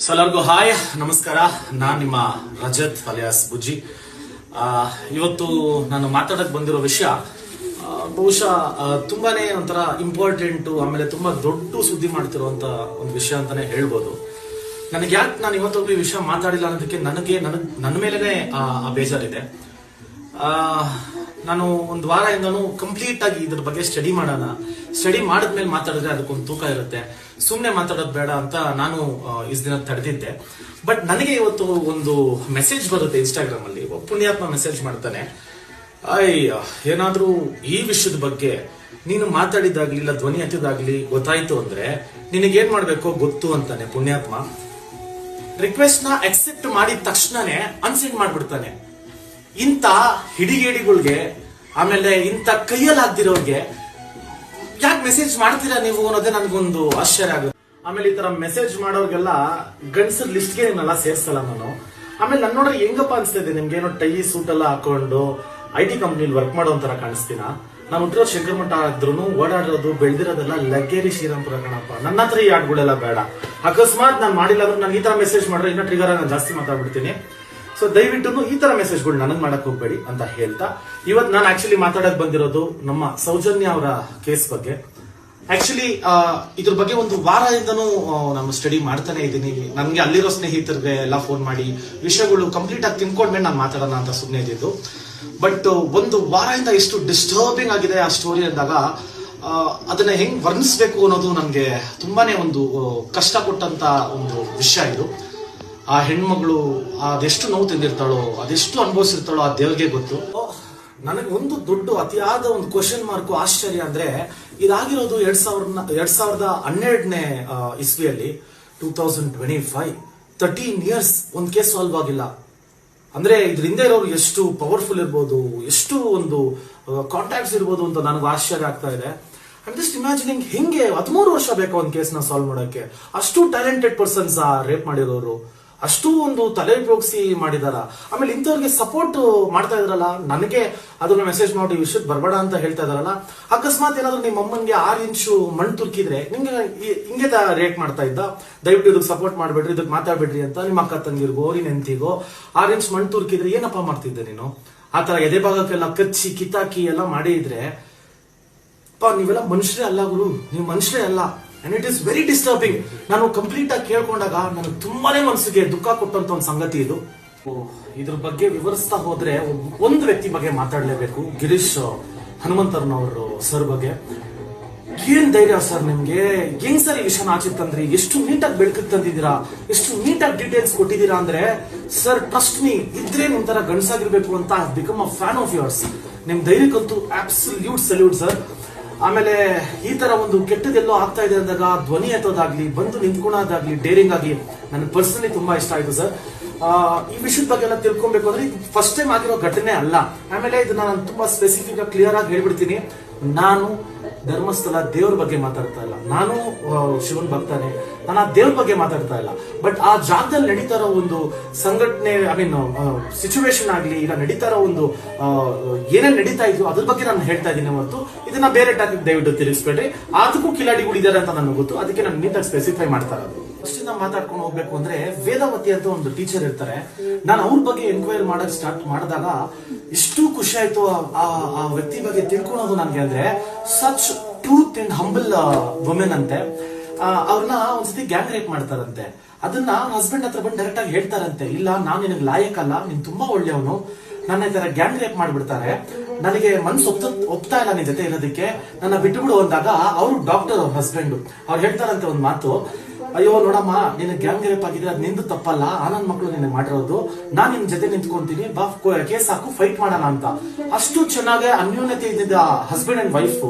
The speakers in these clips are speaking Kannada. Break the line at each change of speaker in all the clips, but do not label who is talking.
ಸೊ ಹಾಯ್ ನಮಸ್ಕಾರ. ನಾನು ನಿಮ್ಮ ರಜತ್ ಅಲಿಯಾಸ್ ಬುಜ್ಜಿ. ಇವತ್ತು ನಾನು ಮಾತಾಡಕ್ ಬಂದಿರೋ ವಿಷಯ ಬಹುಶಃ ತುಂಬಾನೇ ಒಂಥರ ಇಂಪಾರ್ಟೆಂಟ್ ಆಮೇಲೆ ತುಂಬಾ ದೊಡ್ಡ ಸುದ್ದಿ ಮಾಡ್ತಿರುವಂತ ಒಂದು ವಿಷಯ ಅಂತಾನೆ ಹೇಳ್ಬೋದು. ನನಗೆ ಯಾಕೆ ನಾನು ಇವತ್ತೊಬ್ಬ ಈ ವಿಷಯ ಮಾತಾಡಿಲ್ಲ ಅನ್ನೋದಕ್ಕೆ ನನಗೆ ನನ್ನ ಮೇಲೆನೆ ಆ ಬೇಜಾರಿದೆ. ಆ, ನಾನು ಒಂದು ಇಂದನು ಕಂಪ್ಲೀಟ್ ಆಗಿ ಇದ್ರ ಬಗ್ಗೆ ಸ್ಟಡಿ ಮಾಡೋಣ. ಸ್ಟಡಿ ಮಾಡಿದ್ಮೇಲೆ ಮಾತಾಡಿದ್ರೆ ಅದಕ್ಕೊಂದು ತೂಕ ಇರುತ್ತೆ. ಸುಮ್ಮನೆ ಮಾತಾಡೋದು ಬೇಡ ಅಂತ ನಾನು ಇಸ್ ದಿನ ತಡೆದಿದ್ದೆ. ಬಟ್ ನನಗೆ ಇವತ್ತು ಒಂದು ಮೆಸೇಜ್ ಬರುತ್ತೆ ಇನ್ಸ್ಟಾಗ್ರಾಮ್ ಅಲ್ಲಿ. ಪುಣ್ಯಾತ್ಮ ಮೆಸೇಜ್ ಮಾಡ್ತಾನೆ. ಅಯ್ಯ, ಏನಾದ್ರೂ ಈ ವಿಷಯದ ಬಗ್ಗೆ ನೀನು ಮಾತಾಡಿದಾಗ್ಲಿ ಇಲ್ಲ ಧ್ವನಿ ಹತ್ತಿದಾಗ್ಲಿ ಗೊತ್ತಾಯ್ತು ಅಂದ್ರೆ ನಿನಗೇನ್ ಮಾಡ್ಬೇಕೋ ಗೊತ್ತು ಅಂತಾನೆ ಪುಣ್ಯಾತ್ಮ. ರಿಕ್ವೆಸ್ಟ್ನ ಅಕ್ಸೆಪ್ಟ್ ಮಾಡಿದ ತಕ್ಷಣನೇ ಅನ್ಸೆಂಡ್ ಮಾಡ್ಬಿಡ್ತಾನೆ. ಇಂಥ ಹಿಡಿಗೇಡಿಗಳಿಗೆ, ಆಮೇಲೆ ಇಂಥ ಕೈಯಲ್ಲಿ ಆಗ್ದಿರೋರಿಗೆ ಯಾಕೆ ಮೆಸೇಜ್ ಮಾಡ್ತೀರಾ ನೀವು ಅನ್ನೋದೇ ನನಗೊಂದು ಆಶ್ಚರ್ಯ ಆಗುತ್ತೆ. ಆಮೇಲೆ ಈ ತರ ಮೆಸೇಜ್ ಮಾಡೋರಿಗೆಲ್ಲ ಗಂಡಸರ್ ಲಿಸ್ಟ್ಗೆ ನಿನ್ನೆಲ್ಲ ಸೇರ್ಸಲ್ಲ ನಾನು. ಆಮೇಲೆ ನನ್ನ ನೋಡ್ರೆ ಹೆಂಗಪ್ಪ ಅನ್ಸ್ತಾ ಇದೆ ನಿಮ್ಗೆ? ಏನೋ ಟೈ ಸೂಟ್ ಎಲ್ಲ ಹಾಕೊಂಡು ಐ ಟಿ ಕಂಪ್ನಿಲಿ ವರ್ಕ್ ಮಾಡೋ ಒಂಥರ ಕಾಣಿಸ್ತೀನ ನಾನು ಹುಟ್ಟಿರೋ ಶಂಕರಮಠ ಆದ್ರೂ ಓಡಾಡಿರೋದು ಬೆಳೆದಿರೋದೆಲ್ಲ ಲಗ್ಗೇರಿ ಶ್ರೀರಾಮ್ಪುರ ಕಣಪ್ಪ. ನನ್ನ ಹತ್ರ ಈ ಆಡ್ಗಳೆಲ್ಲ ಬೇಡ. ಅಕಸ್ಮಾತ್ ನಾನು ಮಾಡಿಲ್ಲ ಅಂದ್ರೆ ನಾನು ಈ ತರ ಮೆಸೇಜ್ ಮಾಡಿದ್ರೆ ಇನ್ನೂ ಟ್ರಿಗರ್ ನಾನು ಜಾಸ್ತಿ ಮಾತಾಡ್ಬಿಡ್ತೀನಿ. ಸೊ ದಯವಿಟ್ಟು ಈ ತರ ಮೆಸೇಜ್ಗಳು ನನಗೆ ಮಾಡಕ್ ಹೋಗ್ಬೇಡಿ ಅಂತ ಹೇಳ್ತಾ. ಇವತ್ತು ನಾನು ಆಕ್ಚುಲಿ ಮಾತಾಡಕ್ ಬಂದಿರೋದು ನಮ್ಮ ಸೌಜನ್ಯ ಅವರ ಕೇಸ್ ಬಗ್ಗೆ. ಆಕ್ಚುಲಿ ಇದ್ರ ಬಗ್ಗೆ ಒಂದು ವಾರದಿಂದನೂ ನಾನು ಸ್ಟಡಿ ಮಾಡ್ತಾನೆ ಇದ್ದೀನಿ. ನನಗೆ ಅಲ್ಲಿರೋ ಸ್ನೇಹಿತರಿಗೆ ಎಲ್ಲ ಫೋನ್ ಮಾಡಿ ವಿಷಯಗಳು ಕಂಪ್ಲೀಟ್ ಆಗಿ ತಿನ್ಕೊಂಡ್ಮೇಲೆ ನಾನು ಮಾತಾಡೋಣ ಅಂತ ಸುಮ್ಮನೆ ಇದ್ದಿದ್ದು. ಬಟ್ ಒಂದು ವಾರದಿಂದ ಎಷ್ಟು ಡಿಸ್ಟರ್ಬಿಂಗ್ ಆಗಿದೆ ಆ ಸ್ಟೋರಿ ಅಂದಾಗ ಅದನ್ನ ಹೆಂಗ್ ವರ್ಣಿಸ್ಬೇಕು ಅನ್ನೋದು ನನಗೆ ತುಂಬಾನೇ ಒಂದು ಕಷ್ಟ ಕೊಟ್ಟಂತ ಒಂದು ವಿಷಯ ಇದು. ಆ ಹೆಣ್ಮಗಳು ಅದೆಷ್ಟು ನೋವು ತಿಂದಿರ್ತಾಳೋ, ಅದೆಷ್ಟು ಅನುಭವಿಸಿರ್ತಾಳೋ ಆ ದೇವ್ರಿಗೆ ಗೊತ್ತು. ನನಗೆ ಒಂದು ದೊಡ್ಡ ಅತಿಯಾದ ಒಂದು ಕ್ವಶನ್ ಮಾರ್ಕ್ ಆಶ್ಚರ್ಯ ಅಂದ್ರೆ ಇದಾಗಿರೋದು ಎರಡ್ ಸಾವಿರದ ಎರಡ್ ಸಾವಿರದ ಹನ್ನೆರಡನೇ ಇಸ್ವಿಯಲ್ಲಿ two thousand twenty five thirteen years ಒಂದು ಕೇಸ್ ಸಾಲ್ವ್ ಆಗಿಲ್ಲ. ಅಂದ್ರೆ ಇದರಿಂದ ಇರೋರು ಎಷ್ಟು ಪವರ್ಫುಲ್ ಇರ್ಬೋದು, ಎಷ್ಟು ಒಂದು ಕಾಂಟ್ಯಾಕ್ಟ್ಸ್ ಇರ್ಬೋದು ಅಂತ ನನಗೆ ಆಶ್ಚರ್ಯ ಆಗ್ತಾ ಇದೆ. ಅಂಡ್ ಜಸ್ಟ್ ಇಮ್ಯಾಜಿನಿಂಗ್ ಹಿಂಗೆ ಹದಿಮೂರು ವರ್ಷ ಬೇಕು ಒಂದು ನ ಸಾಲ್ವ್ ಮಾಡೋಕೆ ಅಷ್ಟು ಟ್ಯಾಲೆಂಟೆಡ್ ಪರ್ಸನ್ಸ್ ರೇಪ್ ಮಾಡಿರೋರು. ಅಷ್ಟು ಒಂದು ತಲೆ ಉಪಯೋಗಿಸಿ ಮಾಡಿದಾರ. ಆಮೇಲೆ ಇಂಥವ್ರಿಗೆ ಸಪೋರ್ಟ್ ಮಾಡ್ತಾ ಇದ್ರಲ್ಲ, ನನಗೆ ಅದನ್ನ ಮೆಸೇಜ್ ಮಾಡಿ, ಈ ವಿಷಯಕ್ಕೆ ಬರಬೇಡ ಅಂತ ಹೇಳ್ತಾ ಇದಾರಲ್ಲ, ಅಕಸ್ಮಾತ್ ಏನಾದ್ರು ನಿಮ್ಮ ಅಮ್ಮನ್ಗೆ ಆರು ಇಂಚು ಮಣ್ಣು ತುರ್ಕಿದ್ರೆ ನಿಮ್ಗೆ ಹಿಂಗೆ ರೇಟ್ ಮಾಡ್ತಾ ಇದ್ದ. ದಯವಿಟ್ಟು ಇದಕ್ಕೆ ಸಪೋರ್ಟ್ ಮಾಡ್ಬೇಡ್ರಿ, ಇದಕ್ಕೆ ಮಾತಾಡ್ಬೇಡ್ರಿ ಅಂತ ನಿಮ್ಮ ಅಕ್ಕ ತಂಗಿರ್ಗೋ ನಿನ್ ಎಂತಿಗೋ ಆರು ಇಂಚ್ ಮಣ್ಣು ತುರ್ಕಿದ್ರೆ ಏನಪ್ಪ ಮಾಡ್ತಿದ್ದೆ ನೀನು? ಆ ತರ ಎದೆ ಭಾಗಕ್ಕೆಲ್ಲ ಕಚ್ಚಿ, ಕಿತಾಕಿ ಎಲ್ಲ ಮಾಡಿದ್ರೆ, ಪಾ, ನೀವೆಲ್ಲ ಮನುಷ್ಯರೇ ಅಲ್ಲ ಗುರು, ನೀವು ಮನುಷ್ಯರೇ ಅಲ್ಲ. And it is very disturbing ನಾನು ಕಂಪ್ಲೀಟ್ ಆಗಿ ಕೇಳ್ಕೊಂಡಾಗ ನನಗೆ ತುಂಬಾನೇ ಮನಸ್ಸಿಗೆ ದುಃಖ ಕೊಟ್ಟಂತ ಒಂದು ಸಂಗತಿ ಇದು. ಇದ್ರ ಬಗ್ಗೆ ವಿವರಿಸ್ತಾ ಹೋದ್ರೆ ಒಂದು ವ್ಯಕ್ತಿ ಬಗ್ಗೆ ಮಾತಾಡಲೇಬೇಕು. ಗಿರೀಶ್, ಹನುಮಂತರ್ನವರು ಸರ್ ಬಗ್ಗೆ. ಏನ್ ಧೈರ್ಯ ಸರ್ ನಿಮ್ಗೆ? ಹೆಂಗ್ ಸರ್ ಈ ವಿಷಯನ ಆಚೆ ತಂದ್ರಿ ಎಷ್ಟು ನೀಟಾಗಿ ಬೆಳಕಿಗೆ ತಂದಿದ್ದೀರಾ? ಎಷ್ಟು ನೀಟಾಗಿ ಡೀಟೇಲ್ಸ್ ಕೊಟ್ಟಿದ್ದೀರಾ ಅಂದ್ರೆ, ಸರ್ ಟ್ರಸ್ಟ್ ನೀ ಇದ್ರೆ ಒಂಥರ ಗಂಡಸಾಗಿರ್ಬೇಕು ಅಂತ become a fan of yours ನಿಮ್ ಧೈರ್ಯಕ್ಕಂತೂ ಆಬ್ಸಲ್ಯೂಟ್ ಸಲ್ಯೂಟ್ ಸರ್ ಆಮೇಲೆ ಈ ತರ ಒಂದು ಕೆಟ್ಟದೆಲ್ಲೋ ಆಗ್ತಾ ಇದೆ ಅಂದಾಗ ಧ್ವನಿ ಎತ್ತೋದಾಗ್ಲಿ, ಬಂದು ನಿಂತ್ಕೊಳ್ಳೋದಾಗ್ಲಿ ಡೇರಿಂಗ್ ಆಗಿ ನನಗೆ ಪರ್ಸನಲಿ ತುಂಬಾ ಇಷ್ಟ ಆಯ್ತು ಸರ್. ಈ ವಿಷಯದ ಬಗ್ಗೆ ಎಲ್ಲ ತಿಳ್ಕೊಬೇಕು ಅಂದ್ರೆ ಫಸ್ಟ್ ಟೈಮ್ ಆಗಿರೋ ಘಟನೆ ಅಲ್ಲ. ಆಮೇಲೆ ಇದನ್ನ ನಾನು ತುಂಬಾ ಸ್ಪೆಸಿಫಿಕ್ ಆಗಿ ಕ್ಲಿಯರ್ ಆಗಿ ಹೇಳ್ಬಿಡ್ತೀನಿ. ನಾನು ಧರ್ಮಸ್ಥಳ ದೇವ್ರ ಬಗ್ಗೆ ಮಾತಾಡ್ತಾ ಇಲ್ಲ. ನಾನು ಶಿವನ್ ಭಕ್ತಾನೆ. ನಾನು ಆ ದೇವ್ರ ಬಗ್ಗೆ ಮಾತಾಡ್ತಾ ಇಲ್ಲ. ಬಟ್ ಆ ಜಾಗದಲ್ಲಿ ನಡೀತಾ ಇರೋ ಒಂದು ಸಂಘಟನೆ ಐ ಮೀನ್ ಸಿಚುವೇಶನ್ ಆಗ್ಲಿ, ಇಲ್ಲ ನಡೀತಾ ಇರೋ ಒಂದು ಏನೇನ್ ನಡೀತಾ ಇದ್ರು ಅದ್ರ ಬಗ್ಗೆ ನಾನು ಹೇಳ್ತಾ ಇದ್ದೀನಿ ಹೊರತು. ಇದನ್ನ ಬೇರೆ ಟಾಪಿಕ್ ದಯವಿಟ್ಟು ತಿಳಿಸ್ಬೇಡ್ರಿ. ಅದಕ್ಕೂ ಕಿಲಾಡಿಗಳಿದ್ದಾರೆ ಅಂತ ನನಗೆ ಗೊತ್ತು. ಅದಕ್ಕೆ ನಾನು ನೀಟಾಗಿ ಸ್ಪೆಸಿಫೈ ಮಾಡ್ತಾ ಇರೋದು. ಫಸ್ಟಿಂದ ಮಾತಾಡ್ಕೊಂಡು ಹೋಗ್ಬೇಕು ಅಂದ್ರೆ ವೇದಾವತಿ ಅಂತ ಒಂದು ಟೀಚರ್ ಇರ್ತಾರೆ. ನಾನು ಅವ್ರ ಬಗ್ಗೆ ಎನ್ಕ್ವೈರ್ ಮಾಡಕ್ ಸ್ಟಾರ್ಟ್ ಮಾಡಿದಾಗ ಎಷ್ಟು ಖುಷಿ ಆಯ್ತು ಆ- ವ್ಯಕ್ತಿ ಬಗ್ಗೆ ತಿಳ್ಕೊಳೋದು ನನ್ಗೆ ಅಂದ್ರೆ such truth and humble women ಅಂತೆ. ಅವ್ರನ್ನ ಒಂದ್ಸತಿ ಗ್ಯಾಂಗ್ ರೇಪ್ ಮಾಡ್ತಾರಂತೆ. ಅದನ್ನ ಹಸ್ಬೆಂಡ್ ಹತ್ರ ಬಂದು ಡೈರೆಕ್ಟ್ ಆಗಿ ಹೇಳ್ತಾರಂತೆ. ಇಲ್ಲ, ನಾನು ನಿನಗೆ ಅಲ್ಲ ನೀನ್ ತುಂಬಾ ಒಳ್ಳೆಯವನು. ನನ್ನ ಈ ತರ ಗ್ಯಾಂಗ್ ರೇಪ್ ಮಾಡ್ಬಿಡ್ತಾರೆ. ನನಗೆ ಮನ್ಸು ಒಪ್ತ, ಒಪ್ತಾ ಇಲ್ಲ ನಿನ್ ಜೊತೆ ಇರೋದಕ್ಕೆ. ನನ್ನ ಬಿಟ್ಟು ಬಿಡು ಅಂದಾಗ ಅವರು ಡಾಕ್ಟರ್ ಅವ್ರ ಹಸ್ಬೆಂಡ್ ಅವ್ರು ಹೇಳ್ತಾರಂತೆ ಒಂದ್ ಮಾತು. ಅಯ್ಯೋ ನೋಡಮ್ಮ, ನಿನ್ನ ಗ್ಯಾಂಗ್ ರೇಪ್ ಆಗಿದೆ ಅದು ನಿಂದು ತಪ್ಪಲ್ಲ. ಆನಂದ್ ಮಕ್ಕಳು ನಿನ್ನೆ ಮಾಡಿರೋದು. ನಾನು ನಿನ್ ಜೊತೆ ನಿಂತ್ಕೊಂತೀನಿ. ಬಾ ಕೇಸ್ ಹಾಕು ಫೈಟ್ ಮಾಡೋಣ ಅಂತ. ಅಷ್ಟು ಚೆನ್ನಾಗಿ ಅನ್ಯೋನ್ಯತೆ ಇದ್ದಿದ್ದ ಹಸ್ಬೆಂಡ್ ಅಂಡ್ ವೈಫ್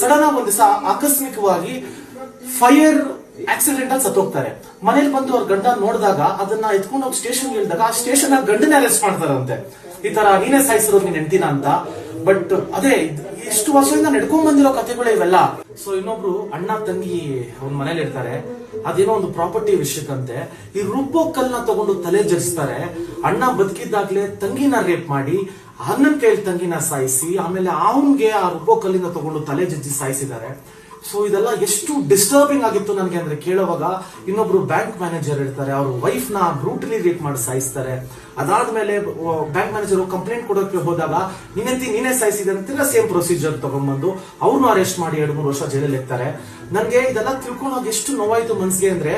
ಸಡನ್ ಆಗಿ ಒಂದ್ ದಿವಸ ಆಕಸ್ಮಿಕವಾಗಿ ಫೈರ್ ಆಕ್ಸಿಡೆಂಟ್ ಅಲ್ಲಿ ಸತ್ತೋಗ್ತಾರೆ. ಮನೇಲಿ ಬಂದು ಅವ್ರ ಗಂಡ ನೋಡಿದಾಗ ಅದನ್ನ ಎತ್ಕೊಂಡು ಹೋಗಿ ಸ್ಟೇಷನ್ ಹೇಳಿದಾಗ ಆ ಸ್ಟೇಷನ್ ಗಂಡನೇ ಅರೆಸ್ಟ್ ಮಾಡ್ತಾರಂತೆ. ಈ ತರ ನೀನೇ ಸಾಯಿಸಿರೋದು ನೀನ್ ಹೆಂಡತಿನ ಅಂತ. ಬಟ್ ಅದೇ, ಇಷ್ಟು ವರ್ಷದಿಂದ ನಡ್ಕೊಂಡ್ ಬಂದಿರೋ ಕಥೆಗಳು ಇವೆಲ್ಲ. ಸೊ ಇನ್ನೊಬ್ರು ಅಣ್ಣ ತಂಗಿ ಒಂದ್ ಮನೇಲಿ ಇರ್ತಾರೆ. ಅದೇನೋ ಒಂದು ಪ್ರಾಪರ್ಟಿ ವಿಷಯಕ್ಕಂತೆ. ಈ ರುಬ್ಬೋ ಕಲ್ನ ತಗೊಂಡು ತಲೆ ಜರಿಸ್ತಾರೆ. ಅಣ್ಣ ಬದುಕಿದ್ದಾಗ್ಲೇ ತಂಗಿನ ರೇಪ್ ಮಾಡಿ, ಅಣ್ಣನ ಕೈಯಲ್ಲಿ ತಂಗಿನ ಸಾಯಿಸಿ, ಆಮೇಲೆ ಅವನ್ಗೆ ಆ ರುಬ್ಬೋ ಕಲ್ಲಿನ ತಗೊಂಡು ತಲೆ ಜಜ್ಜಿ ಸಾಯಿಸಿದ್ದಾರೆ. ಸೊ ಇದೆಲ್ಲ ಎಷ್ಟು ಡಿಸ್ಟರ್ಬಿಂಗ್ ಆಗಿತ್ತು ನನಗೆ ಅಂದ್ರೆ ಕೇಳುವಾಗ ಇನ್ನೊಬ್ರು ಬ್ಯಾಂಕ್ ಮ್ಯಾನೇಜರ್ ಇರ್ತಾರೆ ಅವ್ರ ವೈಫ್ನ ಬ್ರೂಟಲಿ ರೇಪ್ ಮಾಡಿ ಸಾಯಿಸ್ತಾರೆ. ಅದಾದ್ಮೇಲೆ ಬ್ಯಾಂಕ್ ಮ್ಯಾನೇಜರ್ ಕಂಪ್ಲೇಂಟ್ ಕೊಡೋಕೆ ಹೋದಾಗ ನಿನ್ನೆತ್ತಿ ನೀನೇ ಸಾಯಿಸಿದೆ ಅಂತ ಸೇಮ್ ಪ್ರೊಸೀಜರ್ ತಗೊಂಡ್ಬಂದು ಅವ್ರನ್ನ ಅರೆಸ್ಟ್ ಮಾಡಿ ಎರಡು, ಮೂರು ವರ್ಷ ಜೈಲಲ್ಲಿ ಇರ್ತಾರೆ. ನನಗೆ ಇದೆಲ್ಲ ತಿಳ್ಕೊಂಡಾಗ ಎಷ್ಟು ನೋವಾಯ್ತು ಮನ್ಸಿಗೆ ಅಂದ್ರೆ,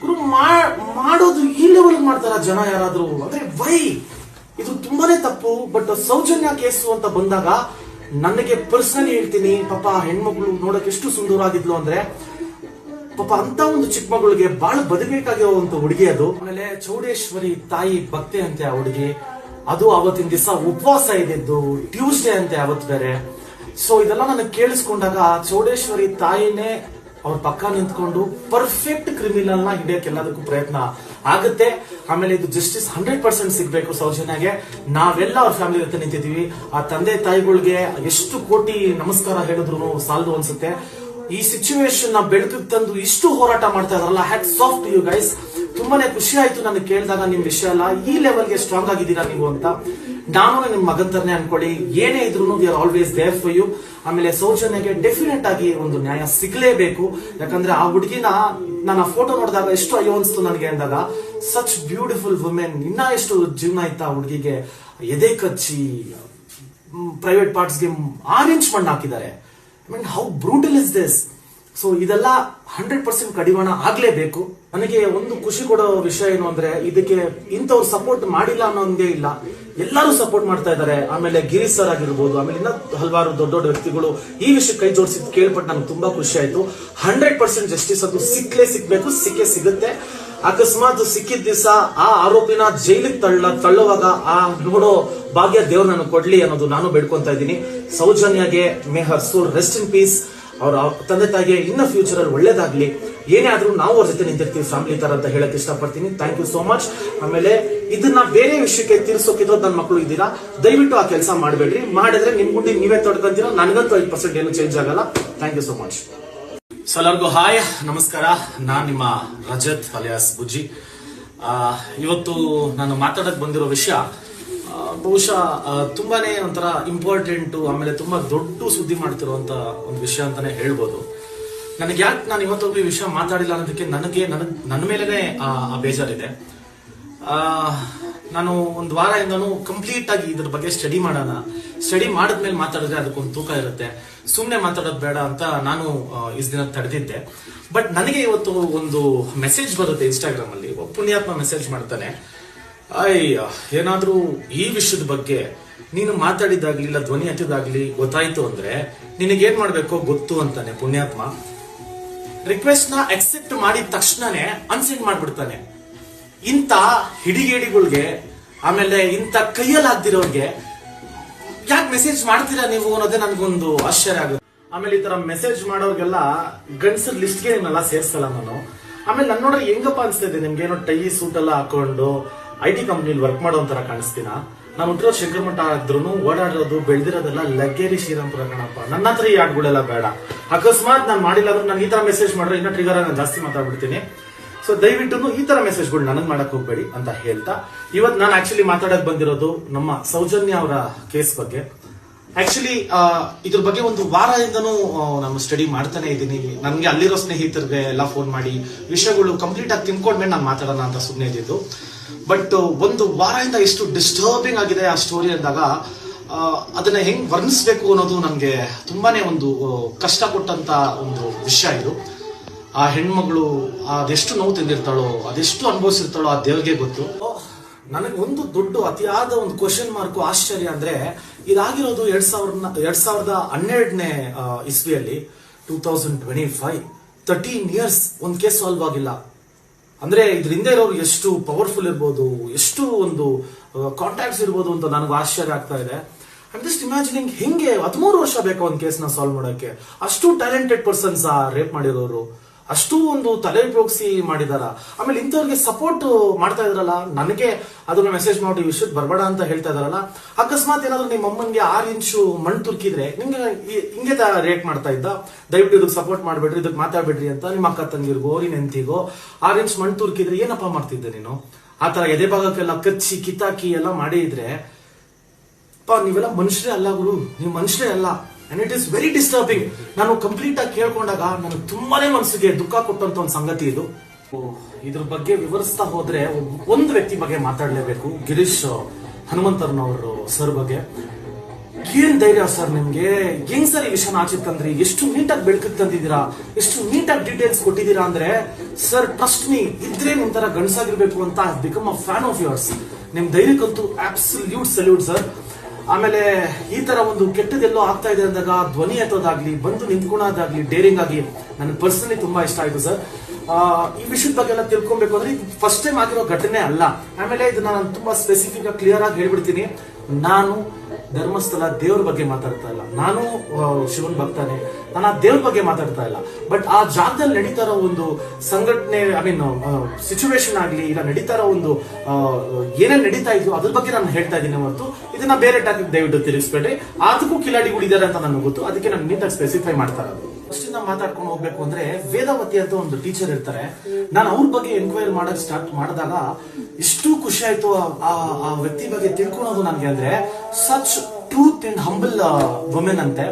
ಗುರು ಮಾಡೋದು ಈ ಲೆವೆಲ್ ಮಾಡ್ತಾರ ಜನ ಯಾರಾದ್ರೂ. ಅಂದ್ರೆ, ವೈ! ಇದು ತುಂಬಾನೇ ತಪ್ಪು ಬಟ್ ಸೌಜನ್ಯ ಕೇಸು ಅಂತ ಬಂದಾಗ ನನಗೆ ಪರ್ಸನ್ ಹೇಳ್ತೀನಿ, ಪಾಪ ಹೆಣ್ಮಗಳು ನೋಡಕ್ ಎಷ್ಟು ಸುಂದರವಾಗಿದ್ಲು ಅಂದ್ರೆ, ಪಾಪ ಅಂತ ಒಂದು ಚಿಕ್ಕ ಮಗಳಿಗೆ ಬಹಳ ಬದುಕಬೇಕಾಗಿರೋ ಒಂದು ಹುಡುಗಿ ಅದು. ಆಮೇಲೆ ಚೌಡೇಶ್ವರಿ ತಾಯಿ ಭಕ್ತಿ ಅಂತೆ ಆ ಹುಡುಗಿ. ಅದು ಅವತ್ತಿನ ದಿವಸ ಉಪವಾಸ ಇದ್ದಿದ್ದು ಟ್ಯೂಸ್ಡೇ ಅಂತೆ ಅವತ್ತು ಬೇರೆ. ಸೊ ಇದೆಲ್ಲ ನನಗೆ ಕೇಳಿಸ್ಕೊಂಡಾಗ ಚೌಡೇಶ್ವರಿ ತಾಯಿನೇ ಅವ್ರ ಪಕ್ಕ ನಿಂತ್ಕೊಂಡು ಪರ್ಫೆಕ್ಟ್ ಕ್ರಿಮಿನಲ್ನ ಹಿಡಿಯಕ್ಕೆ ಎಲ್ಲದಕ್ಕೂ ಪ್ರಯತ್ನ. ಆಗುತ್ತೆ. ಆಮೇಲೆ ಇದು ಜಸ್ಟಿಸ್ ಹಂಡ್ರೆಡ್ ಪರ್ಸೆಂಟ್ ಸಿಗ್ಬೇಕು ಸೌಜನ್ಯಗೆ. ನಾವೆಲ್ಲ ಅವ್ರ ಫ್ಯಾಮಿಲಿ ಜೊತೆ ನಿಂತಿದೀವಿ ಆ ತಂದೆ ತಾಯಿಗಳಿಗೆ ಎಷ್ಟು ಕೋಟಿ ನಮಸ್ಕಾರ ಹೇಳಿದ್ರು ಸಾಲದು ಅನ್ಸುತ್ತೆ. ಈ ಸಿಚುವೇಶನ್ನ ಬೆಳಕಿಗೆ ತಂದು ಇಷ್ಟು ಹೋರಾಟ ಮಾಡ್ತಾ ಇದಾರಲ್ಲ. ಹ್ಯಾಟ್ ಸಾಫ್ಟ್ ಯು ಗೈಸ್ ತುಂಬಾನೇ ಖುಷಿ ಆಯ್ತು ನಾನು ಕೇಳಿದಾಗ ನಿಮ್ ವಿಷಯ ಅಲ್ಲ. ಈ ಲೆವೆಲ್ಗೆ ಸ್ಟ್ರಾಂಗ್ ಆಗಿದ್ದೀರಾ ನೀವು ಅಂತ. ನಾನು ನಿಮ್ ಮಗನ್ ತರನೇ ಅನ್ಕೊಳ್ಳಿ. ಏನೇ ಇದ್ರು we are always there for you ಆಮೇಲೆ ಸೌಜನ್ಯಗೆ ಡೆಫಿನೆಟ್ ಆಗಿ ಒಂದು ನ್ಯಾಯ ಸಿಗ್ಲೇಬೇಕು. ಯಾಕಂದ್ರೆ ಆ ಹುಡುಗಿನ ನನ್ನ ಫೋಟೋ ನೋಡಿದಾಗ ಎಷ್ಟು ಅಯ್ಯೋ ಅನ್ಸ್ತು ನನಗೆ ಅಂದಾಗ ಸಚ್ ಬ್ಯೂಟಿಫುಲ್ ವುಮೆನ್ ಇನ್ನ ಎಷ್ಟು ಜೀವನ ಇತ್ತ ಆ ಹುಡುಗಿಗೆ? ಎದೆ ಕಚ್ಚಿ ಪ್ರೈವೇಟ್ ಪಾರ್ಟ್ಸ್ಗೆ ಆರೆಂಜ್ ಮಣ್ಣು ಹಾಕಿದ್ದಾರೆ I mean how brutal is this so ಇದೆಲ್ಲ ಹಂಡ್ರೆಡ್ ಪರ್ಸೆಂಟ್ ಕಡಿವಾಣ ಆಗ್ಲೇಬೇಕು. ನನಗೆ ಒಂದು ಖುಷಿ ಕೊಡೋ ವಿಷಯ ಏನು ಅಂದ್ರೆ, ಇದಕ್ಕೆ ಇಂಥವ್ರು ಸಪೋರ್ಟ್ ಮಾಡಿಲ್ಲ ಅನ್ನೋಂಗೆ ಇಲ್ಲ. ಎಲ್ಲರೂ ಸಪೋರ್ಟ್ ಮಾಡ್ತಾ ಇದ್ದಾರೆ. ಆಮೇಲೆ ಗಿರೀಶ್ ಸರ್ ಆಗಿರ್ಬೋದು, ಆಮೇಲೆ ಇನ್ನ ಹಲವಾರು ದೊಡ್ಡ ದೊಡ್ಡ ವ್ಯಕ್ತಿಗಳು ಈ ವಿಷಯ ಕೈ ಜೋಡಿಸಿದ್ ಕೇಳ್ಪಟ್ಟು ನಂಗೆ ತುಂಬಾ ಖುಷಿ ಆಯ್ತು. ಹಂಡ್ರೆಡ್ ಪರ್ಸೆಂಟ್ ಜಸ್ಟಿಸ್ ಅದು ಸಿಕ್ಲೇ ಸಿಗ್ಬೇಕು, ಸಿಕ್ಕೇ ಸಿಗುತ್ತೆ. ಅಕಸ್ಮಾತ್ ಸಿಕ್ಕಿದ ದಿವಸ ಆ ಆರೋಪಿನ ಜೈಲಿಗೆ ತಳ್ಳ, ತಳ್ಳುವಾಗ ಆ ನೋಡೋ ಭಾಗ್ಯ ದೇವ್ರ ನನ್ನ ಕೊಡ್ಲಿ ಅನ್ನೋದು ನಾನು ಬೇಡ್ಕೊಂತ ಇದ್ದೀನಿ. ಸೌಜನ್ಯಗೆ may her rest in peace. ಅವ್ರ ತಂದೆ ತಾಯಿಗೆ ಇನ್ನ ಫ್ಯೂಚರ್ ಅಲ್ಲಿ ಒಳ್ಳೇದಾಗ್ಲಿ, ಏನೇ ಆದ್ರೂ ನಾವು ಅವ್ರ ಜೊತೆ ನಿಂತಿರ್ತೀವಿ ಫ್ಯಾಮಿಲಿ ತರ ಅಂತ ಹೇಳಕ್ ಇಷ್ಟಪಡ್ತೀನಿ. ಥ್ಯಾಂಕ್ ಯು ಸೋ ಮಚ್ ಆಮೇಲೆ ಇದನ್ನ ಬೇರೆ ವಿಷಯಕ್ಕೆ ತಿರ್ಸೋಕಿದ್ರು ನನ್ನ ಮಕ್ಕಳು ಇದ್ದೀರಾ? ದಯವಿಟ್ಟು ಆ ಕೆಲಸ ಮಾಡಬೇಡ್ರಿ. ಮಾಡಿದ್ರೆ ನಿಮ್ ಗುಂಡಿ ನೀವೇ ತೊಡ್ಕೊಂತೀರಾ? ನನಗಂತೂ ಐದು ಪರ್ಸೆಂಟ್ ಏನು ಚೇಂಜ್ ಆಗಲ್ಲ. ಥ್ಯಾಂಕ್ ಯು ಸೋ ಮಚ್ ಸಲರ್ಗು, ಹಾಯ್. ನಮಸ್ಕಾರ. ನಾನ್ ನಿಮ್ಮ ರಜತ್ ಅಲಿಯಾಸ್ ಬುಜ್ಜಿ ಇವತ್ತು ನಾನು ಮಾತಾಡಕ್ ಬಂದಿರೋ ವಿಷಯ ಬಹುಶಃ ತುಂಬಾನೇ ಒಂಥರ ಇಂಪಾರ್ಟೆಂಟ್ ಆಮೇಲೆ ತುಂಬಾ ದೊಡ್ಡ ಸುದ್ದಿ ಮಾಡ್ತಿರುವಂತ ಒಂದು ವಿಷಯ ಅಂತಾನೆ ಹೇಳ್ಬೋದು. ನನಗೆ ಯಾಕೆ ನಾನು ಇವತ್ತೊಬ್ಬ ಈ ವಿಷಯ ಮಾತಾಡಿಲ್ಲ ಅನ್ನೋದಕ್ಕೆ ನನಗೆ ನನ್ನ ನನ್ನ ಮೇಲೆನೆ, ಆ ಬೇಜಾರಿದೆ. ನಾನು ಒಂದು ವಾರದಿಂದನೂ ಕಂಪ್ಲೀಟ್ ಆಗಿ ಇದ್ರ ಬಗ್ಗೆ ಸ್ಟಡಿ ಮಾಡೋಣ. ಸ್ಟಡಿ ಮಾಡಿದ್ಮೇಲೆ ಮಾತಾಡಿದ್ರೆ ಅದಕ್ಕೊಂದು ತೂಕ ಇರುತ್ತೆ. ಸುಮ್ಮನೆ ಮಾತಾಡೋದು ಬೇಡ ಅಂತ ನಾನು ಇಸ್ ದಿನ ತಡೆದಿದ್ದೆ. ಬಟ್ ನನಗೆ ಇವತ್ತು ಒಂದು ಮೆಸೇಜ್ ಬರುತ್ತೆ ಇನ್ಸ್ಟಾಗ್ರಾಮಲ್ಲಿ ಒಬ್ಬ ಪುಣ್ಯಾತ್ಮ ಮೆಸೇಜ್ ಮಾಡ್ತಾನೆ. ಅಯ್ಯ, ಏನಾದ್ರೂ ಈ ವಿಷಯದ ಬಗ್ಗೆ ನೀನು ಮಾತಾಡಿದಾಗ್ಲಿ ಇಲ್ಲ ಧ್ವನಿ ಹತ್ತಿದಾಗ್ಲಿ ಗೊತ್ತಾಯ್ತು ಅಂದ್ರೆ ನಿನಗೇನ್ ಮಾಡ್ಬೇಕೋ ಗೊತ್ತು ಅಂತಾನೆ ಪುಣ್ಯಾತ್ಮ. ರಿಕ್ವೆಸ್ಟ್ನ ಅಕ್ಸೆಪ್ಟ್ ಮಾಡಿದ ತಕ್ಷಣನೇ ಅನ್ಸೆಂಡ್ ಮಾಡ್ಬಿಡ್ತಾನೆ. ಇಂಥ ಹಿಡಿಗೇಡಿಗಳ್ಗೆ, ಆಮೇಲೆ ಇಂಥ ಕೈಯಲ್ಲಿ ಆಗ್ದಿರೋರ್ಗೆ ಯಾಕೆ ಮೆಸೇಜ್ ಮಾಡ್ತೀರಾ ನೀವು ಅನ್ನೋದೇ ನನಗೊಂದು ಆಶ್ಚರ್ಯ ಆಗುತ್ತೆ. ಆಮೇಲೆ ಈ ತರ ಮೆಸೇಜ್ ಮಾಡೋರ್ಗೆಲ್ಲ ಗಂಡಸರ್ ಲಿಸ್ಟ್ಗೆ ನಿಮ್ಮೆಲ್ಲ ಸೇರ್ಸಲ್ಲ ನಾನು. ಆಮೇಲೆ ನನ್ನ ನೋಡ್ರೆ ಹೆಂಗಪ್ಪ ಅನ್ಸ್ತಾ ಇದೆ ನಿಮ್ಗೆ ಏನೋ ಟೈ ಸೂಟ್ ಎಲ್ಲ ಹಾಕೊಂಡು ಐ ಟಿ ಕಂಪ್ನಿಲಿ ವರ್ಕ್ ಮಾಡೋ ಒಂಥರ ಕಾಣಿಸ್ತೀನ? ನಾನು ಹುಟ್ಟಿರೋ ಶಂಕರಮಠ ಆದ್ರೂ ಓಡಾಡೋದು, ಬೆಳೆದಿರೋದೆಲ್ಲ ಲಗ್ಗೇರಿ ಶ್ರೀರಾಮ್ಪುರ ಕಣಪ್ಪ ನನ್ನ ಹತ್ರ ಈ ಆಡ್ಗಳೆಲ್ಲ ಬೇಡ. ಅಕಸ್ಮಾತ್ ನಾನು ಮಾಡಿಲ್ಲ ಅಂದ್ರೆ ನಾನು ಈ ತರ ಮೆಸೇಜ್ ಮಾಡಿದ್ರೆ ಇನ್ನೂ ಟ್ರಿಗರ್ ನಾನು ಜಾಸ್ತಿ ಮಾತಾಡ್ಬಿಡ್ತೀನಿ. ಸೊ ದಯವಿಟ್ಟು ಈ ತರ ಮೆಸೇಜ್ಗಳು ನನಗ್ ಮಾಡಕ್ ಹೋಗ್ಬೇಡಿ ಅಂತ ಹೇಳ್ತಾ ಇವತ್ತು ನಾನು ಆಕ್ಚುಲಿ ಮಾತಾಡಕ್ ಬಂದಿರೋದು ನಮ್ಮ ಸೌಜನ್ಯ ಅವರ ಕೇಸ್ ಬಗ್ಗೆ. ಆಕ್ಚುಲಿ ಇದ್ರ ಬಗ್ಗೆ ಒಂದು ವಾರದಿಂದನೂ ನಾನು ಸ್ಟಡಿ ಮಾಡ್ತಾನೆ ಇದ್ದೀನಿ. ನನಗೆ ಅಲ್ಲಿರೋ ಸ್ನೇಹಿತರಿಗೆ ಎಲ್ಲ ಫೋನ್ ಮಾಡಿ, ವಿಷಯಗಳು ಕಂಪ್ಲೀಟ್ ಆಗಿ ತಿನ್ಕೊಂಡ್ಮೇಲೆ ನಾನು ಮಾತಾಡೋಣ ಅಂತ ಸುಮ್ಮನೆ ಇದ್ದಿದ್ದು. ಬಟ್ ಒಂದು ವಾರದಿಂದ ಎಷ್ಟು ಡಿಸ್ಟರ್ಬಿಂಗ್ ಆಗಿದೆ ಆ ಸ್ಟೋರಿ ಅಂದಾಗ ಅದನ್ನ ಹೆಂಗ್ ವರ್ಣಿಸ್ಬೇಕು ಅನ್ನೋದು ನನಗೆ ತುಂಬಾನೇ ಒಂದು ಕಷ್ಟ ಕೊಟ್ಟಂತ ಒಂದು ವಿಷಯ ಇದು. ಆ ಹೆಣ್ಮಗಳು, ಅದೆಷ್ಟು ನೋವು ತಿಂದಿರ್ತಾಳೋ, ಅದೆಷ್ಟು ಅನುಭವಿಸಿರ್ತಾಳೋ ಆ ದೇವ್ರಿಗೆ ಗೊತ್ತು. ನನಗೆ ಒಂದು ದೊಡ್ಡ ಅತಿಯಾದ ಒಂದು ಕ್ವಶನ್ ಮಾರ್ಕ್ ಆಶ್ಚರ್ಯ ಅಂದ್ರೆ ಇದಾಗಿರೋದು ಎರಡ್ ಸಾವಿರದ ಎರಡ್ ಸಾವಿರದ ಹನ್ನೆರಡನೇ ಇಸ್ವಿಯಲ್ಲಿ two thousand twenty five thirteen years ಒಂದು ಕೇಸ್ ಸಾಲ್ವ್ ಆಗಿಲ್ಲ. ಅಂದ್ರೆ ಹಿಂದೆ ಇರೋರು ಎಷ್ಟು ಪವರ್ಫುಲ್ ಇರ್ಬೋದು, ಎಷ್ಟು ಒಂದು ಕಾಂಟ್ಯಾಕ್ಟ್ಸ್ ಇರ್ಬೋದು ಅಂತ ನನಗೆ ಆಶ್ಚರ್ಯ ಆಗ್ತಾ ಇದೆ. ಅಟ್ ಜಸ್ಟ್ ಇಮ್ಯಾಜಿನಿಂಗ್ ಹಿಂಗೆ ಹದಿಮೂರು ವರ್ಷ ಬೇಕು ಒಂದು ಕೇಸ್ನ ಸಾಲ್ವ್ ಮಾಡೋಕೆ ಅಷ್ಟು ಟ್ಯಾಲೆಂಟೆಡ್ ಪರ್ಸನ್ಸ್ ರೇಪ್ ಮಾಡಿರೋರು. ಅಷ್ಟು ಒಂದು ತಲೆ ಉಪಯೋಗಿಸಿ ಮಾಡಿದಾರ. ಆಮೇಲೆ ಇಂಥವ್ರಿಗೆ ಸಪೋರ್ಟ್ ಮಾಡ್ತಾ ಇದ್ರಲ್ಲ, ನನಗೆ ಅದನ್ನ ಮೆಸೇಜ್ ಮಾಡಿ ವಿಷಯಕ್ಕೆ ಬರಬೇಡ ಅಂತ ಹೇಳ್ತಾ ಇದಾರಲ್ಲ, ಅಕಸ್ಮಾತ್ ಏನಾದ್ರು ನಿಮ್ಮ ಅಮ್ಮನ್ಗೆ ಆರು ಇಂಚು ಮಣ್ಣು ತುರ್ಕಿದ್ರೆ, ನಿಮ್ಗೆ ಹಿಂಗೆ ರೇಟ್ ಮಾಡ್ತಾ ಇದ್ದ. ದಯವಿಟ್ಟು ಇದಕ್ಕೆ ಸಪೋರ್ಟ್ ಮಾಡ್ಬೇಡ್ರಿ ಇದಕ್ಕೆ ಮಾತಾಡ್ಬೇಡ್ರಿ ಅಂತ ನಿಮ್ಮ ಅಕ್ಕ ತಂಗಿರ್ಗೋ ನಿನ್ ಎಂತಿಗೋ ಆರು ಇಂಚ್ ಮಣ್ಣು ತುರ್ಕಿದ್ರೆ ಏನಪ್ಪ ಮಾಡ್ತಿದ್ದೆ ನೀನು? ಆ ತರ ಎದೆ ಭಾಗಕ್ಕೆಲ್ಲ ಕಚ್ಚಿ, ಕಿತಾಕಿ ಎಲ್ಲ ಮಾಡಿ ಅಪ್ಪ ನೀವೆಲ್ಲ ಮನುಷ್ಯರೇ ಅಲ್ಲ ಗುರು, ನೀವು ಮನುಷ್ಯರೇ ಅಲ್ಲ. And it is very disturbing ನಾನು ಕಂಪ್ಲೀಟ್ ಆಗಿ ಕೇಳ್ಕೊಂಡಾಗ ನನಗೆ ತುಂಬಾನೇ ಮನಸ್ಸಿಗೆ ದುಃಖ ಕೊಟ್ಟಂತ ಒಂದು ಸಂಗತಿ ಇದು. ಇದ್ರ ಬಗ್ಗೆ ವಿವರಿಸ್ತಾ ಹೋದ್ರೆ ಒಂದ್ ವ್ಯಕ್ತಿ ಬಗ್ಗೆ ಮಾತಾಡಲೇಬೇಕು. ಗಿರೀಶ್ ಹನುಮಂತರನವರು ಸರ್ ಬಗ್ಗೆ. ಏನ್ ಧೈರ್ಯ ಸರ್ ನಿಮ್ಗೆ? ಹೆಂಗ್ ಸರ್ ಈ ವಿಷಯನ ಆಚೆ ತಂದ್ರಿ ಎಷ್ಟು ನೀಟಾಗಿ ಬೆಳಕಿಗೆ ತಂದಿದ್ದೀರಾ? ಎಷ್ಟು ನೀಟಾಗಿ ಡೀಟೇಲ್ಸ್ ಕೊಟ್ಟಿದ್ದೀರಾ ಅಂದ್ರೆ, ಸರ್ ಟ್ರಸ್ಟ್ ನೀ ಇದ್ರೆ ನಿಮ್ ತರ ಗಂಡಸಾಗಿರ್ಬೇಕು ಅಂತ become a fan of yours ನಿಮ್ ಧೈರ್ಯಕ್ಕಂತೂ ಆಬ್ಸಲ್ಯೂಟ್ ಸಲ್ಯೂಟ್ ಸರ್ ಆಮೇಲೆ ಈ ತರ ಒಂದು ಕೆಟ್ಟದೆಲ್ಲೋ ಆಗ್ತಾ ಇದೆ ಅಂದಾಗ ಧ್ವನಿ ಎತ್ತೋದಾಗ್ಲಿ, ಬಂದು ನಿಂತ್ಕೊಳ್ಳೋದಾಗ್ಲಿ ಡೇರಿಂಗ್ ಆಗಿ ನನಗೆ ಪರ್ಸನಲಿ ತುಂಬಾ ಇಷ್ಟ ಆಯ್ತು ಸರ್. ಈ ವಿಷಯದ ಬಗ್ಗೆ ಎಲ್ಲ ತಿಳ್ಕೊಬೇಕು ಅಂದ್ರೆ ಫಸ್ಟ್ ಟೈಮ್ ಆಗಿರೋ ಘಟನೆ ಅಲ್ಲ. ಆಮೇಲೆ ಇದನ್ನ ನಾನು ತುಂಬಾ ಸ್ಪೆಸಿಫಿಕ್ ಆಗಿ ಕ್ಲಿಯರ್ ಆಗಿ ಹೇಳ್ಬಿಡ್ತೀನಿ. ನಾನು ಧರ್ಮಸ್ಥಳ ದೇವ್ರ ಬಗ್ಗೆ ಮಾತಾಡ್ತಾ ಇಲ್ಲ. ನಾನು ಶಿವನ್ ಭಕ್ತಾನೆ. ನಾನು ಆ ದೇವ್ರ ಬಗ್ಗೆ ಮಾತಾಡ್ತಾ ಇಲ್ಲ. ಬಟ್ ಆ ಜಾಗದಲ್ಲಿ ನಡೀತಾ ಇರೋ ಒಂದು ಸಂಘಟನೆ ಐ ಮೀನ್ ಸಿಚುವೇಶನ್ ಆಗಲಿ, ಇಲ್ಲ ನಡೀತಾ ಇರೋ ಒಂದು ಏನೇನು ನಡೀತಾ ಇದೆಯೋ ಅದ್ರ ಬಗ್ಗೆ ನಾನು ಹೇಳ್ತಾ ಇದ್ದೀನಿ ಹೊರತು ಇದನ್ನ ಬೇರೆ ಟಾಪಿಕ್ ದಯವಿಟ್ಟು ತಿಳಿಸ್ಬೇಡ್ರಿ. ಅದಕ್ಕೂ ಕಿಲಾಡಿಗಳಿದ್ದಾರೆ ಅಂತ ನನಗೆ ಗೊತ್ತು. ಅದಕ್ಕೆ ನಾನು ನೀಟಾಗಿ ಸ್ಪೆಸಿಫೈ ಮಾಡ್ತಾ ಇರೋದು. ಫಸ್ಟ್ ಇಂದ ಮಾತಾಡ್ಕೊಂಡು ಹೋಗ್ಬೇಕು ಅಂದ್ರೆ ವೇದಾವತಿ ಅಂತ ಒಂದು ಟೀಚರ್ ಇರ್ತಾರೆ. ನಾನು ಅವ್ರ ಬಗ್ಗೆ ಎನ್ಕ್ವೈರ್ ಮಾಡಕ್ ಸ್ಟಾರ್ಟ್ ಮಾಡಿದಾಗ ಎಷ್ಟು ಖುಷಿ ಆಯ್ತು ಆ- ವ್ಯಕ್ತಿ ಬಗ್ಗೆ ತಿಳ್ಕೊಳೋದು ನನಗೆ ಅಂದ್ರೆ such truth and humble women ಅಂತೆ.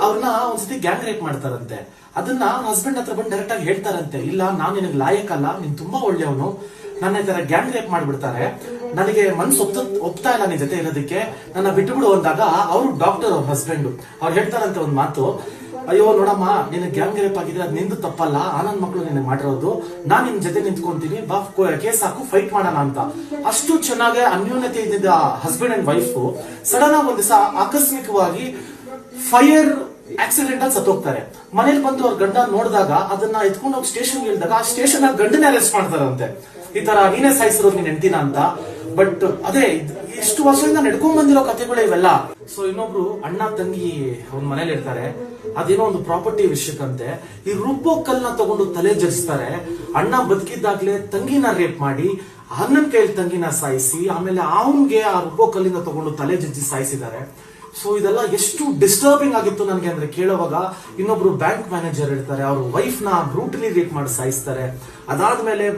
ಅವ್ರನ್ನ ಒಂದ್ಸತಿ ಗ್ಯಾಂಗ್ ರೇಪ್ ಮಾಡ್ತಾರಂತೆ. ಅದನ್ನ ಹಸ್ಬೆಂಡ್ ಹತ್ರ ಬಂದು ಡೈರೆಕ್ಟ್ ಆಗಿ ಹೇಳ್ತಾರಂತೆ. ಇಲ್ಲ, ನಾನು ನಿನಗೆ ಅಲ್ಲ, ನೀನ್ ತುಂಬಾ ಒಳ್ಳೆಯವನು. ನನ್ನ ಈ ತರ ಗ್ಯಾಂಗ್ ರೇಪ್ ಮಾಡ್ಬಿಡ್ತಾರೆ. ನನಗೆ ಮನ್ಸು ಒಪ್ತ, ಒಪ್ತಾ ಇಲ್ಲ ನಿನ್ ಜೊತೆ ಇರೋದಕ್ಕೆ. ನನ್ನ ಬಿಟ್ಟು ಬಿಡು ಅಂದಾಗ ಅವರು ಡಾಕ್ಟರ್ ಅವ್ರ ಹಸ್ಬೆಂಡ್ ಅವ್ರು ಹೇಳ್ತಾರಂತೆ ಒಂದ್ ಮಾತು. ಅಯ್ಯೋ, ನೋಡಮ್ಮ, ನಿನ್ನ ಗ್ಯಾಂಗ್ ರೇಪ್ ಆಗಿದೆ, ಅದು ನಿಂದು ತಪ್ಪಲ್ಲ. ಆನಂದ್ ಮಕ್ಕಳು ನಿನ್ನೆ ಮಾಡಿರೋದು. ನಾನ್ ನಿನ್ ಜೊತೆ ನಿಂತ್ಕೊಂತೀನಿ. ಬಾ ಕೇಸ್ ಹಾಕು ಫೈಟ್ ಮಾಡೋಣ ಅಂತ. ಅಷ್ಟು ಚೆನ್ನಾಗಿ ಅನ್ಯೂನ್ಯತೆ ಇದ್ದಿದ್ದ ಹಸ್ಬೆಂಡ್ ಅಂಡ್ ವೈಫ್ ಸಡನ್ ಆಗಿ ಒಂದ್ ಆಕಸ್ಮಿಕವಾಗಿ ಫೈರ್ ಆಕ್ಸಿಡೆಂಟ್ ಅಲ್ಲಿ ಸತ್ತೋಗ್ತಾರೆ. ಮನೇಲಿ ಬಂದು ಅವ್ರ ಗಂಡ ನೋಡಿದಾಗ ಅದನ್ನ ಎತ್ಕೊಂಡು ಹೋಗಿ ಸ್ಟೇಷನ್ ಹೇಳಿದಾಗ ಆ ಸ್ಟೇಷನ್ ಗಂಡನೇ ಅರೆಸ್ಟ್ ಮಾಡ್ತಾರಂತೆ. ಈ ತರ ನೀನೇ ಸಾಯಿಸಿರೋದು ನೀನ್ ಹೆಂಡ್ತಿನ ಅಂತ. ಬಟ್ ಅದೇ ಇಷ್ಟು ವರ್ಷದಿಂದ ನಡ್ಕೊಂಡ್ ಬಂದಿರೋ ಕಥೆಗಳು ಇವೆಲ್ಲ. ಸೊ ಇನ್ನೊಬ್ರು ಅಣ್ಣ ತಂಗಿ ಒಂದ್ ಮನೇಲಿ ಇರ್ತಾರೆ. ಅದೇನೋ ಒಂದು ಪ್ರಾಪರ್ಟಿ ವಿಷಯಕ್ಕಂತೆ. ಈ ರುಬ್ಬೋ ಕಲ್ನ ತಗೊಂಡು ತಲೆ ಜರಿಸ್ತಾರೆ. ಅಣ್ಣ ಬದುಕಿದ್ದಾಗ್ಲೇ ತಂಗಿನ ರೇಪ್ ಮಾಡಿ, ಅಣ್ಣನ ಕೈಯಲ್ಲಿ ತಂಗಿನ ಸಾಯಿಸಿ, ಆಮೇಲೆ ಅವನ್ಗೆ ಆ ರುಬ್ಬೋ ಕಲ್ಲಿಂದ ತಗೊಂಡು ತಲೆ ಜಜ್ಜಿ ಸಾಯಿಸಿದ್ದಾರೆ. ಸೊ ಇದೆಲ್ಲ ಎಷ್ಟು ಡಿಸ್ಟರ್ಬಿಂಗ್ ಆಗಿತ್ತು ನನಗೆ ಅಂದ್ರೆ ಕೇಳುವಾಗ ಇನ್ನೊಬ್ರು ಬ್ಯಾಂಕ್ ಮ್ಯಾನೇಜರ್ ಇರ್ತಾರೆ, ಅವ್ರ ವೈಫ್ನ ಬ್ರೂಟಲಿ ರೇಪ್ ಮಾಡಿ ಸಾಯಿಸ್ತಾರೆ. ಅದಾದ್ಮೇಲೆ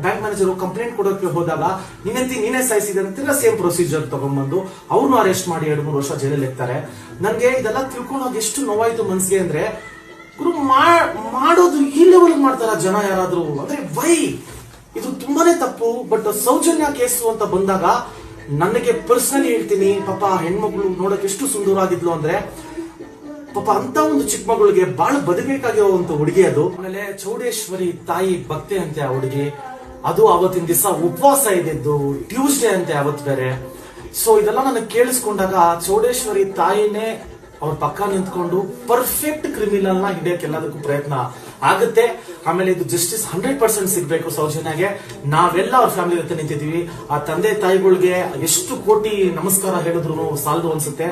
ಬ್ಯಾಂಕ್ ಮ್ಯಾನೇಜರ್ ಕಂಪ್ಲೇಂಟ್ ಕೊಡೋಕೆ ಹೋದಾಗ ನಿನ್ನೆತ್ತಿ ನೀನೇ ಸಾಯಿಸಿದೆ ಅಂತ ಸೇಮ್ ಪ್ರೊಸೀಜರ್ ತಗೊಂಡ್ಬಂದು ಅವ್ರನ್ನು ಅರೆಸ್ಟ್ ಮಾಡಿ ಎರಡು, ಮೂರು ವರ್ಷ ಜೈಲಲ್ಲಿ ಇರ್ತಾರೆ. ನನಗೆ ಇದೆಲ್ಲ ತಿಳ್ಕೊಂಡಾಗ ಎಷ್ಟು ನೋವಾಯ್ತು ಮನ್ಸಿಗೆ ಅಂದ್ರೆ, ಗುರು ಮಾಡೋದು ಈ ಲೆವೆಲ್ ಮಾಡ್ತಾರ ಜನ ಯಾರಾದ್ರೂ. ಅಂದ್ರೆ, ವೈ, ಇದು ತುಂಬಾನೇ ತಪ್ಪು ಬಟ್ ಸೌಜನ್ಯ ಕೇಸು ಅಂತ ಬಂದಾಗ ನನಗೆ ಪರ್ಸನಲಿ ಹೇಳ್ತೀನಿ, ಪಾಪ ಹೆಣ್ಮಗಳು ನೋಡಕ್ ಎಷ್ಟು ಸುಂದರವಾಗಿದ್ಲು ಅಂದ್ರೆ, ಪಾಪ, ಅಂತ ಒಂದು ಚಿಕ್ಕ ಮಗಳಿಗೆ ಬಹಳ ಬದುಕಬೇಕಾಗಿರೋ ಒಂದು ಹುಡುಗಿ ಅದು. ಆಮೇಲೆ ಚೌಡೇಶ್ವರಿ ತಾಯಿ ಭಕ್ತೆ ಅಂತೆ ಆ ಹುಡುಗಿ. ಅದು ಅವತ್ತಿನ ದಿವಸ ಉಪವಾಸ ಇದ್ದಿದ್ದು ಟ್ಯೂಸ್ಡೇ ಅಂತೆ ಅವತ್ ಬೇರೆ. ಸೊ ಇದೆಲ್ಲ ನನಗೆ ಕೇಳಿಸ್ಕೊಂಡಾಗ ಚೌಡೇಶ್ವರಿ ತಾಯಿನೇ ಅವ್ರ ಪಕ್ಕ ನಿಂತ್ಕೊಂಡು ಪರ್ಫೆಕ್ಟ್ ಕ್ರಿಮಿನಲ್ನ ಹಿಡಿಯಕ್ಕೆ ಎಲ್ಲದಕ್ಕೂ ಪ್ರಯತ್ನ ಆಗುತ್ತೆ. ಆಮೇಲೆ ಇದು ಜಸ್ಟಿಸ್ ಹಂಡ್ರೆಡ್ ಪರ್ಸೆಂಟ್ ಸಿಗ್ಬೇಕು ಸೌಜನ್ಯಗೆ. ನಾವೆಲ್ಲ ಅವ್ರ ಫ್ಯಾಮಿಲಿ ಜೊತೆ ನಿಂತಿದ್ದೀವಿ. ಆ ತಂದೆ ತಾಯಿಗಳಿಗೆ ಎಷ್ಟು ಕೋಟಿ ನಮಸ್ಕಾರ ಹೇಳಿದ್ರು ಸಾಲದು ಅನ್ಸುತ್ತೆ.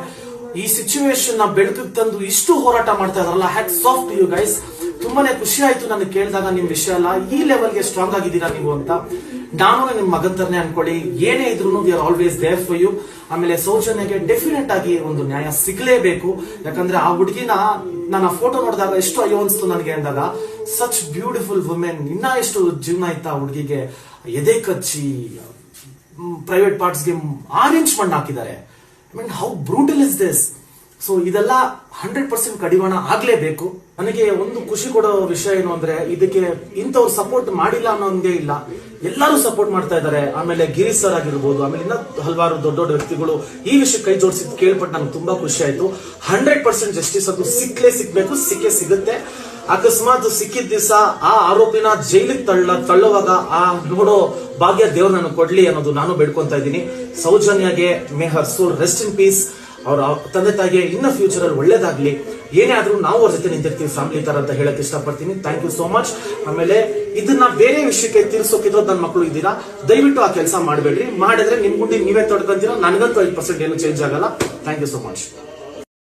ಈ ಸಿಚುವೇಶನ್ನ ತಂದು ಇಷ್ಟು ಹೋರಾಟ ಮಾಡ್ತಾ ಇದಾರಲ್ಲ ಹ್ಯಾಟ್ ಸಾಫ್ಟ್ ಯು ಗೈಸ್ ತುಂಬಾನೇ ಖುಷಿ ಆಯ್ತು ನನಗೆ ಕೇಳಿದಾಗ ನಿಮ್ ವಿಷಯ ಅಲ್ಲ ಈ ಲೆವೆಲ್ಗೆ ಸ್ಟ್ರಾಂಗ್ ಆಗಿದ್ದೀರಾ ನೀವು ಅಂತ. ನಾನು ನಿಮ್ಮ ಮಗನ್ ಅನ್ಕೊಳ್ಳಿ, ಏನೇ ಇದ್ರು we are always there for you ಆಮೇಲೆ ಸೌಜನ್ಯಗೆ ಡೆಫಿನೆಟ್ ಆಗಿ ಒಂದು ನ್ಯಾಯ ಸಿಗಲೇಬೇಕು. ಯಾಕಂದ್ರೆ ಆ ಹುಡುಗಿನ ನಾನು ಆ ಫೋಟೋ ನೋಡಿದಾಗ ಎಷ್ಟು ಅಯ್ಯೋ ಅನ್ಸ್ತು ನನಗೆ ಅಂದಾಗ, ಸಚ್ ಬ್ಯೂಟಿಫುಲ್ ವುಮೆನ್ ಇನ್ನ ಎಷ್ಟು ಜೀವನ ಇತ್ತು ಆ ಹುಡುಗಿಗೆ? ಎದೆ ಕಚ್ಚಿ ಪ್ರೈವೇಟ್ ಪಾರ್ಟ್ಸ್ಗೆ ಇಂಚ್ ಮಣ್ಣು ಹಾಕಿದ್ದಾರೆ. I mean how brutal is this so ಇದೆಲ್ಲ ಹಂಡ್ರೆಡ್ ಪರ್ಸೆಂಟ್ ಕಡಿವಾಣ ಆಗ್ಲೇಬೇಕು. ನನಗೆ ಒಂದು ಖುಷಿ ಕೊಡೋ ವಿಷಯ ಏನು ಅಂದ್ರೆ, ಇದಕ್ಕೆ ಇಂಥವ್ರು ಸಪೋರ್ಟ್ ಮಾಡಿಲ್ಲ ಅನ್ನೋದೇ ಇಲ್ಲ. ಎಲ್ಲರೂ ಸಪೋರ್ಟ್ ಮಾಡ್ತಾ ಇದ್ದಾರೆ. ಆಮೇಲೆ ಗಿರೀಶ್ ಸರ್ ಆಗಿರ್ಬೋದು, ಆಮೇಲೆ ಇನ್ನ ಹಲವಾರು ದೊಡ್ಡ ದೊಡ್ಡ ವ್ಯಕ್ತಿಗಳು ಈ ವಿಷಯ ಕೈ ಜೋಡಿಸಿದ್ ಕೇಳ್ಪಟ್ಟು ನಂಗೆ ತುಂಬಾ ಖುಷಿ ಆಯ್ತು. ಹಂಡ್ರೆಡ್ ಪರ್ಸೆಂಟ್ ಜಸ್ಟಿಸ್ ಅದು ಸಿಕ್ಕಲೇ ಸಿಗ್ಬೇಕು, ಸಿಕ್ಕೇ ಸಿಗುತ್ತೆ. ಅಕಸ್ಮಾತ್ ಸಿಕ್ಕಿದ ದಿವಸ ಆ ಆರೋಪಿನ ಜೈಲಿಗೆ ತಳ್ಳ, ತಳ್ಳುವಾಗ ಆ ನೋಡೋ ಭಾಗ್ಯ ದೇವ್ರ ನನಗೆ ಕೊಡ್ಲಿ ಅನ್ನೋದು ನಾನು ಬೇಡ್ಕೊಂತ ಇದ್ದೀನಿ. ಸೌಜನ್ಯಗೆ may soul rest in peace. ಅವರ ತಂದೆ ತಾಯಿಗೆ ಇನ್ನ ಫ್ಯೂಚರ್ ಅಲ್ಲಿ ಒಳ್ಳೇದಾಗ್ಲಿ. ಏನೇ ಆದ್ರೂ ನಾವು ಅವ್ರ ಜೊತೆ ನಿಂತಿರ್ತೀವಿ ಫ್ಯಾಮಿಲಿ ತರ ಅಂತ ಹೇಳಕ್ ಇಷ್ಟಪಡ್ತೀನಿ. ಥ್ಯಾಂಕ್ ಯು ಸೋ ಮಚ್ ಆಮೇಲೆ ಇದನ್ನ ಬೇರೆ ವಿಷಯಕ್ಕೆ ತಿರ್ಸೋಕಿದ್ರು ನನ್ನ ಮಕ್ಕಳು ಇದ್ದೀರಾ? ದಯವಿಟ್ಟು ಆ ಕೆಲಸ ಮಾಡಬೇಡ್ರಿ. ಮಾಡಿದ್ರೆ ನಿಮ್ ಗುಂಡಿ ನೀವೇ ತೊಡ್ಕೊಂತೀರಾ? ನನಗಂತೂ ಐದು ಪರ್ಸೆಂಟ್ ಏನು ಚೇಂಜ್ ಆಗಲ್ಲ. Thank you so much